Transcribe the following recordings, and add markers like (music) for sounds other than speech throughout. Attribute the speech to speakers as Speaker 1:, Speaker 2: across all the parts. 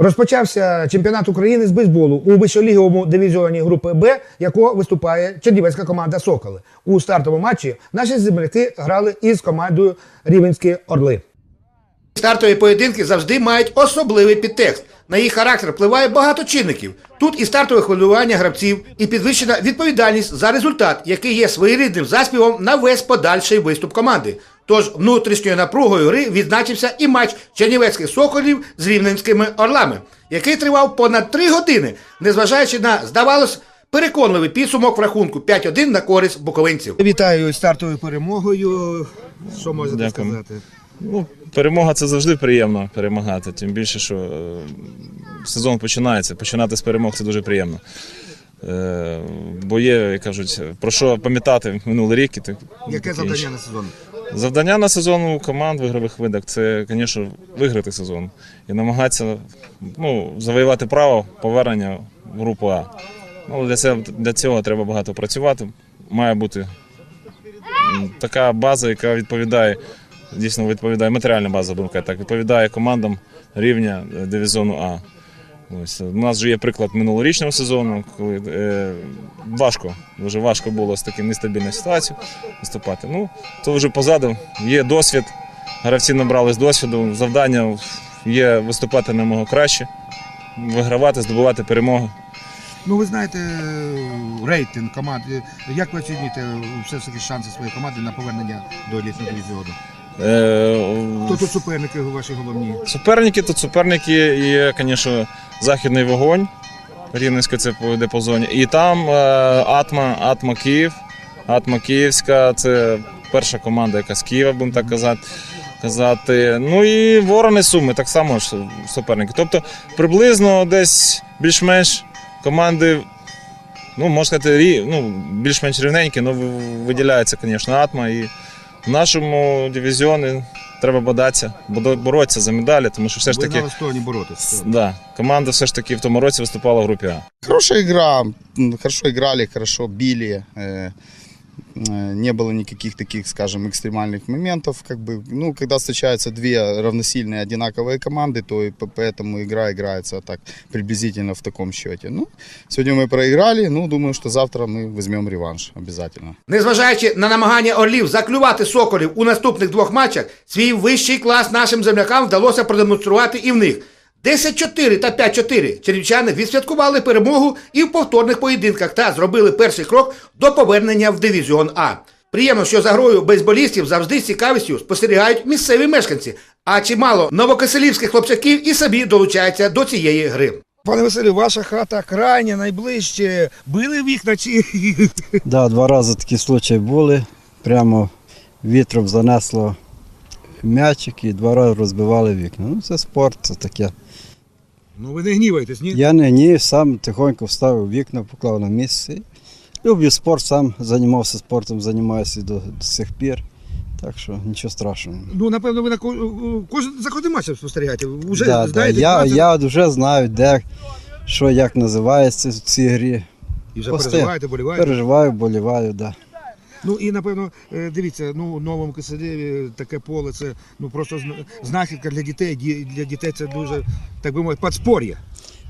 Speaker 1: Розпочався чемпіонат України з бейсболу у вищоліговому дивізіоні групи Б, якого виступає чернівецька команда Соколи. У стартовому матчі наші земляки грали із командою Рівенські Орли. Стартові поєдинки завжди мають особливий підтекст. На їх характер впливає багато чинників. Тут і стартове хвилювання гравців, і підвищена відповідальність за результат, який є своєрідним заспівом на весь подальший виступ команди. Тож внутрішньою напругою гри відзначився і матч чернівецьких соколів з рівненськими орлами, який тривав понад три години, незважаючи на, здавалось, переконливий підсумок в рахунку 5-1 на користь буковинців. Вітаю стартовою перемогою. Що можете
Speaker 2: Дякую.
Speaker 1: сказати?
Speaker 2: Ну, перемога це завжди приємно перемагати. Тим більше, що е, сезон починається. Починати з перемог це дуже приємно. Е, бо є, як кажуть, про що пам'ятати минулий рік. І так,
Speaker 1: Яке завдання на сезон?
Speaker 2: Завдання на сезон у команд в ігрових видах це, звісно, виграти сезон і намагатися ну, завоювати право повернення в групу А. Ну, для, цього, для цього треба багато працювати. Має бути така база, яка відповідає, дійсно відповідає, матеріальна база, так, відповідає командам рівня е, дивізіону А. Ось, у нас же є приклад минулорічного сезону, коли е, важко, дуже важко було з таким нестабільною ситуацією виступати. Ну, то вже позаду. Є досвід, гравці набрались досвіду, завдання є виступати намного краще, вигравати, здобувати перемоги.
Speaker 1: Ну, ви знаєте рейтинг команди. Як ви оцінюєте все ж таки шанси своєї команди на повернення до елітного дивізіону?
Speaker 2: Е,
Speaker 1: Хто тут суперники ваші головні?
Speaker 2: Суперники тут суперники є, звісно, західний вогонь. Рівненська це йде по зоні. І там е, Атма, Атма Київ. Атма Київська це перша команда, яка з Києва, будемо так казати. казати. Ну і Ворони Суми так само ж суперники. Тобто приблизно десь більш-менш команди, ну, можна сказати, ну, більш-менш рівненькі, але виділяється, звісно, Атма. І в нашому дивізіоні треба бодатися, боротися за медалі, тому що все ж таки.
Speaker 1: налаштовані боротися.
Speaker 2: Да, команда все ж таки в тому році виступала в групі А.
Speaker 3: Хороша игра, м, хорошо грали, хорошо били. э, э, Не было никаких таких, скажем, экстремальных моментов. Как бы, ну, когда встречаются две равносильные одинаковые команды, то и по- поэтому игра играется так приблизительно в таком счете. Ну, сегодня мы проиграли, ну, думаю, что завтра мы возьмем реванш обязательно.
Speaker 1: Незважаючи на намагання орлів заклювати соколів у наступних двох матчах, свій вищий клас нашим землякам вдалося продемонструвати і в них. 10-4 та 5-4 чернівчани відсвяткували перемогу і в повторних поєдинках та зробили перший крок до повернення в дивізіон А. Приємно, що за грою бейсболістів завжди з цікавістю спостерігають місцеві мешканці, а чимало новокиселівських хлопчаків і собі долучаються до цієї гри. Пане Василю, ваша хата крайня, найближче. Били вікна чи (laughs)
Speaker 4: Да, два рази такі случаї були. Прямо вітром занесло м'ячик і два рази розбивали вікна. Ну, це спорт, це таке.
Speaker 1: Ну ви не гніваєтесь, ні?
Speaker 4: Я не ні, сам тихонько вставив вікна, поклав на місце. Люблю спорт, сам займався спортом, займаюся до, до сих пір. Так що нічого страшного.
Speaker 1: Ну, напевно, ви на ко- кожен за кожним матчем спостерігаєте. Вже
Speaker 4: да, да,
Speaker 1: знаєте,
Speaker 4: я, я вже знаю, де, що як називається в цій грі.
Speaker 1: і вже
Speaker 4: постійно.
Speaker 1: переживаєте, боліваєте.
Speaker 4: Переживаю, боліваю, да.
Speaker 1: Ну і напевно, е, дивіться, ну в новому Киселеві таке поле це ну просто знахідка для дітей. Для дітей це дуже, так би мовити, подспор'я.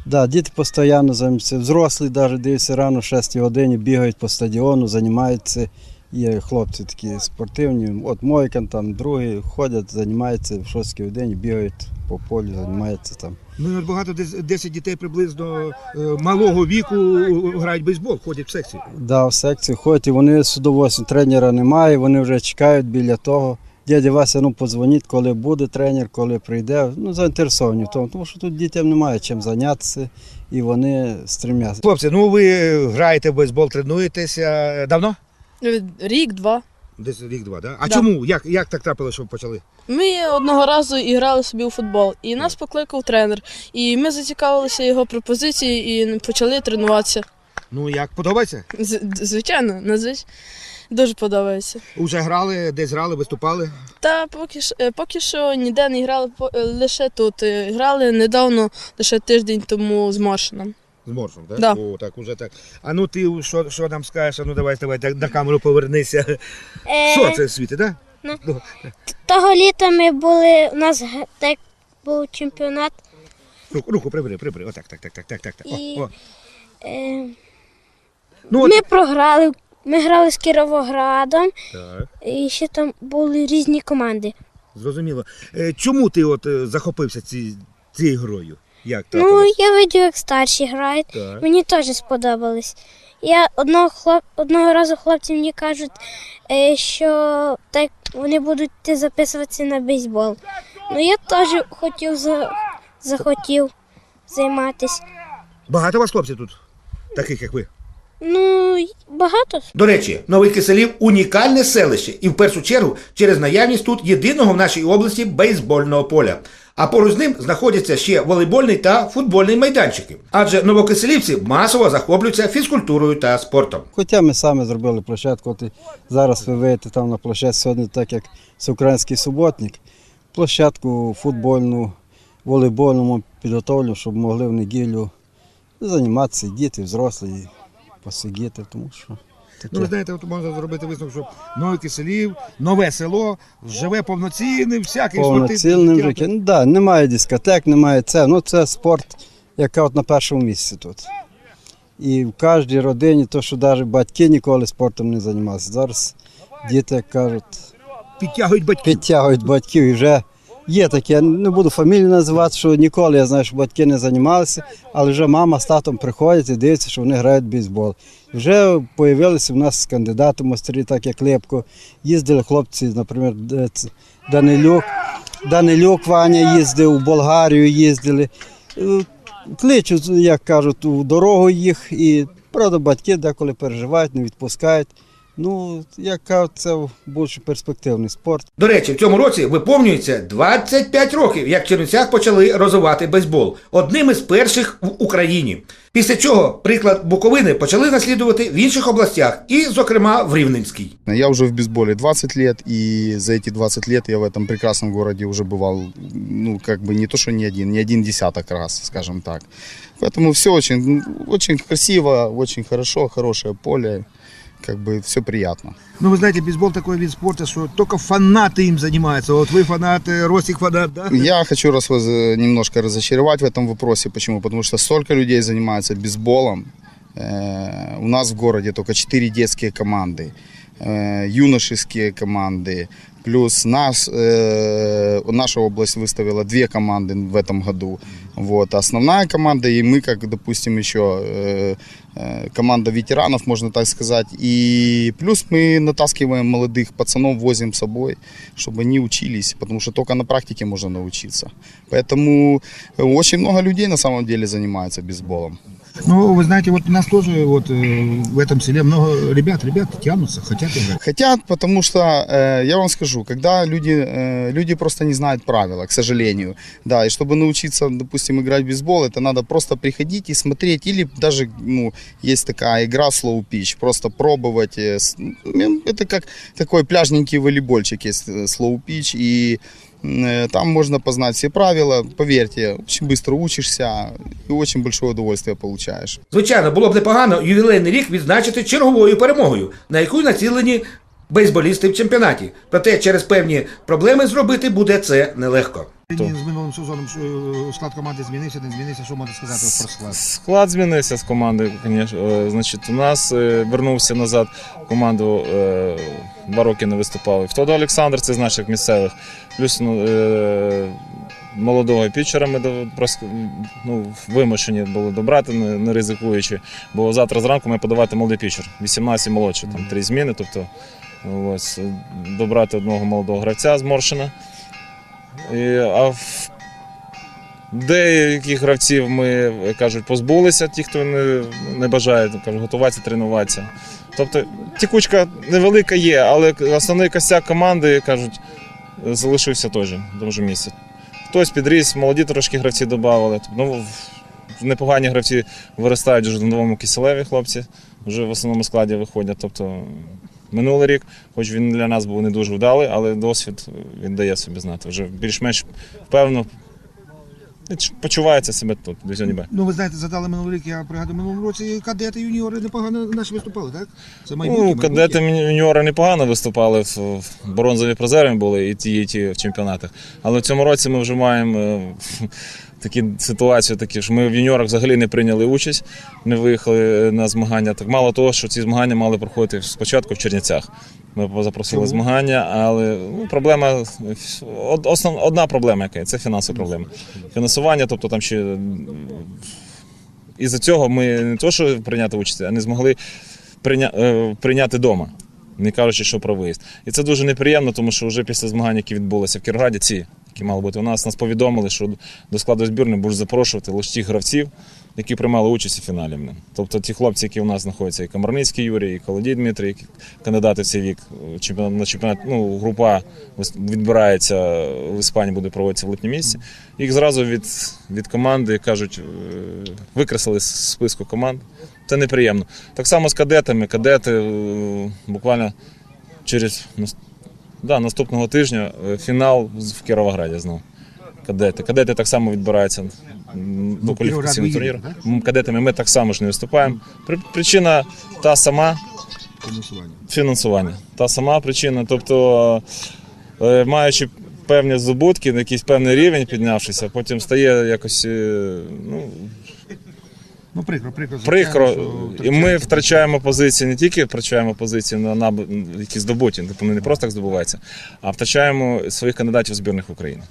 Speaker 4: Да, діти постійно займаються. Взрослі навіть дивляться рано, в 6 годині, бігають по стадіону, займаються. Є хлопці такі спортивні. От Мойкан, там другі ходять, займаються в 6 годині, бігають по полю, займаються там.
Speaker 1: Ну і багато десь 10 дітей приблизно е, малого віку е, грають в бейсбол, ходять в секцію.
Speaker 4: Да, в секцію ходять, і вони з удовольствием. Тренера немає, вони вже чекають біля того. Дядя Вася, ну подзвоніть, коли буде тренер, коли прийде. Ну, заінтересовані в тому, тому що тут дітям немає чим зайнятися, і вони стремляться.
Speaker 1: Хлопці, ну ви граєте в бейсбол, тренуєтеся давно?
Speaker 5: Рік-два.
Speaker 1: Десь рік-два, да? А
Speaker 5: Да.
Speaker 1: чому? Як, як так трапилося, що ви почали?
Speaker 5: Ми одного разу іграли собі у футбол, і нас покликав тренер. І ми зацікавилися його пропозиції і почали тренуватися.
Speaker 1: Ну як подобається?
Speaker 5: З- Звичайно, надзвич... дуже подобається.
Speaker 1: Уже грали, десь грали, виступали.
Speaker 5: Та поки що, е, поки що ніде не грали, по- е, лише тут. Е, Грали недавно, лише тиждень тому з Маршином.
Speaker 1: З морсом, так?
Speaker 5: Да.
Speaker 1: О, так, уже так. А ну ти що, що нам скажеш? А ну давай, давай, так, на камеру повернися.
Speaker 6: Е,
Speaker 1: Що це світи, так?
Speaker 6: Того літа ми були, у нас г- так був чемпіонат
Speaker 1: Руку, руку прибери, прибери. Отак, так, так, так, так, так. так.
Speaker 6: І-
Speaker 1: О, о.
Speaker 6: Е,
Speaker 1: Ну, от,
Speaker 6: ми програли. Ми грали з Кіровоградом,
Speaker 1: так,
Speaker 6: і ще там були різні команди.
Speaker 1: зрозуміло. Е, чому ти от е, захопився ці, цією грою? Як
Speaker 6: Ну, я видів, як старші грають.
Speaker 1: Так.
Speaker 6: Мені теж сподобались. Я одного хлоп... одного разу хлопці мені кажуть, е, що так вони будуть записуватися на бейсбол. Ну я теж хотів за... захотів займатися.
Speaker 1: Багато у вас хлопців тут, таких як ви.
Speaker 6: Ну, багато.
Speaker 1: До речі, Новий Киселів унікальне селище, і в першу чергу через наявність тут єдиного в нашій області бейсбольного поля. А поруч з ним знаходяться ще волейбольний та футбольний майданчики. Адже новокиселівці масово захоплюються фізкультурою та спортом.
Speaker 4: Хоча ми самі зробили площадку, от і зараз ви вийдете там на площадку сьогодні, так як всеукраїнський суботник, площадку футбольну, волейбольну підготовлю, щоб могли в неділю займатися діти, взрослі, посидіти, тому що таке.
Speaker 1: Ну, ви знаєте, от можна зробити висновок, що Новий Киселів, нове село, живе повноцінним, всякий
Speaker 4: повноцінним
Speaker 1: життям.
Speaker 4: Ну, да, немає дискотек, немає це. Ну це спорт, яка от на першому місці тут. І в кожній родині, то що навіть батьки ніколи спортом не займалися. Зараз діти, як кажуть,
Speaker 1: Підтягують батьків.
Speaker 4: підтягують батьків і вже є таке, не буду фамілію називати, що ніколи я знаю, що батьки не займалися, але вже мама з татом приходять і дивляться, що вони грають в бейсбол. Вже з'явилися в нас кандидати в майстері, так як Лепко. Їздили хлопці, наприклад, Данилюк. Данилюк Ваня їздив, у Болгарію їздили. Е, Кличуть, як кажуть, у дорогу їх, і правда, батьки деколи переживають, не відпускають. Ну, як кажуть, це більш перспективний спорт.
Speaker 1: До речі, в цьому році виповнюється 25 років, як в Чернівцях почали розвивати бейсбол, одним із перших в Україні. Після чого приклад Буковини почали наслідувати в інших областях, і, зокрема, в Рівненській.
Speaker 3: Я уже в бейсболе 20 лет, и за эти 20 лет я в этом прекрасном городе уже бывал, ну, как бы не то, что не один, не один десяток раз, скажем так. Поэтому все очень, очень красиво, очень хорошо, хорошее поле, как бы все приятно.
Speaker 1: Ну, вы знаете, бейсбол такой вид спорта, что только фанаты им занимаются. Вот вы фанаты, Ростик фанат, да?
Speaker 3: Я хочу вас воз- немножко разочаровать в этом вопросе. Почему? Потому что столько людей занимается бейсболом. Э, У нас в городе только 4 детские команды, э, юношеские команды. Плюс нас, э, наша область выставила две команды в этом году. Вот. Основная команда и мы, как, допустим, еще э, э, команда ветеранов, можно так сказать. И плюс мы натаскиваем молодых пацанов, возим с собой, чтобы они учились, потому что только на практике можно научиться. Поэтому э, очень много людей на самом деле занимается бейсболом.
Speaker 1: Ну, вы знаете, вот у нас тоже вот э, в этом селе много ребят, ребят тянутся, хотят играть.
Speaker 3: Хотят, потому что, э, я вам скажу, когда люди, э, люди просто не знают правила, к сожалению. Да, и чтобы научиться, допустим, играть в бейсбол, это надо просто приходить и смотреть, или даже, ну, есть такая игра slow pitch, просто пробовать. э, Это как такой пляжненький волейбольчик есть, э, slow pitch, и там можно познать все правила. Поверьте, очень быстро учишься и очень большое удовольствие получаешь.
Speaker 1: Звичайно, було б непогано ювілейний рік відзначити черговою перемогою, на яку націлені бейсболісти в чемпіонаті. Проте через певні проблеми зробити буде це нелегко. З минулим сезоном склад команди змінився, не змінився. Що можна сказати про склад?
Speaker 2: Склад змінився з команди, звісно. Значить, у нас е, вернувся назад в команду е, два роки не виступали. Втодо Олександр, це з наших місцевих. Плюс ну, е, молодого пітчера ми ну, вимушені були добрати, не, не ризикуючи. Бо завтра зранку ми подавати молодий пітчер. 18 молодший, там три зміни. Тобто ось, добрати одного молодого гравця з Моршина. І, а в Деяких гравців ми кажуть, позбулися, ті, хто не, не бажає кажуть, готуватися, тренуватися. Тобто тікучка невелика є, але основний костяк команди кажуть, залишився теж в тому. Хтось підріс, молоді трошки гравці додавали. Ну, непогані гравці виростають вже в новому киселеві хлопці, вже в основному складі виходять. Тобто минулий рік, хоч він для нас був не дуже вдалий, але досвід він дає собі знати. Вже більш-менш впевнено почувається себе тут, в дивізіоні Б.
Speaker 1: Ну, ви знаєте, задали минулий рік, я пригадую, минулому році кадети, юніори непогано наші виступали, так? Це
Speaker 2: Ну, кадети юніори непогано виступали, в в бронзові призерами були і ті, і ті в чемпіонатах. Але в цьому році ми вже маємо е, (laughs) такі ситуації, такі, що ми в юніорах взагалі не прийняли участь, не виїхали на змагання. Так мало того, що ці змагання мали проходити спочатку в Чернівцях. Ми запросили змагання, але ну, проблема основ, одна проблема, яка є, це фінансова проблема. Фінансування, тобто там ще із-за цього ми не то, що прийняти участь, а не змогли прийня, е, прийняти вдома, не кажучи, що про виїзд. І це дуже неприємно, тому що вже після змагань, які відбулися в Кіровграді, ці, які мали бути у нас, нас повідомили, що до складу збірної будуть запрошувати лише тих гравців, які приймали участь у фіналі. Тобто ті хлопці, які у нас знаходяться, і Комарницький Юрій, і Колодій Дмитрий, які кандидати в цей вік, е, на чемпіонат, ну, група відбирається в Іспанії, буде проводитися в липні місяці. Їх зразу від, від команди кажуть, е, викреслили з списку команд. Це неприємно. Так само з кадетами. Кадети е, буквально через да, наступного тижня е, фінал в Кіровограді знову. Кадети. Кадети так само відбираються до кваліфікаційного турніру. Кадетами ми так само ж не виступаємо. Причина та сама фінансування. Та сама причина. Тобто, е, маючи певні здобутки, на якийсь певний рівень піднявшися, потім стає якось е, ну,
Speaker 1: Ну, прикро, прикро.
Speaker 2: прикро. І ми втрачаємо позиції, не тільки втрачаємо позиції на, на які здобуті, тобто вони не просто так здобуваються, а втрачаємо своїх кандидатів збірних України.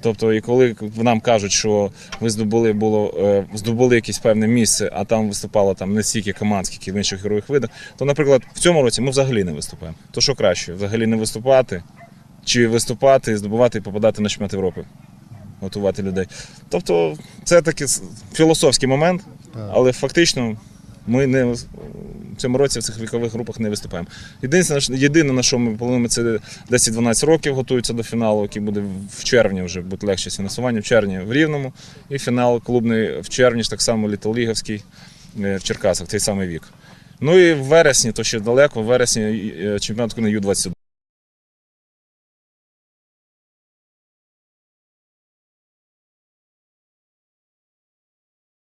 Speaker 2: Тобто, і коли нам кажуть, що ви здобули було е, здобули якесь певне місце, а там виступало там не стільки команд, скільки в інших ігрових видах, то, наприклад, в цьому році ми взагалі не виступаємо. То що краще, взагалі не виступати, чи виступати, здобувати і попадати на чемпіонат Європи, готувати людей. Тобто, це такий філософський момент, але фактично ми не в цьому році в цих вікових групах не виступаємо. Єдине, єдине на що ми плануємо, це 10-12 років готуються до фіналу, який буде в червні вже буде легше фінансування, в червні в Рівному. І фінал клубний в червні, ж так само літоліговський е, в Черкасах, цей самий вік. Ну і в вересні, то ще далеко, в вересні е, чемпіонат на Ю-22.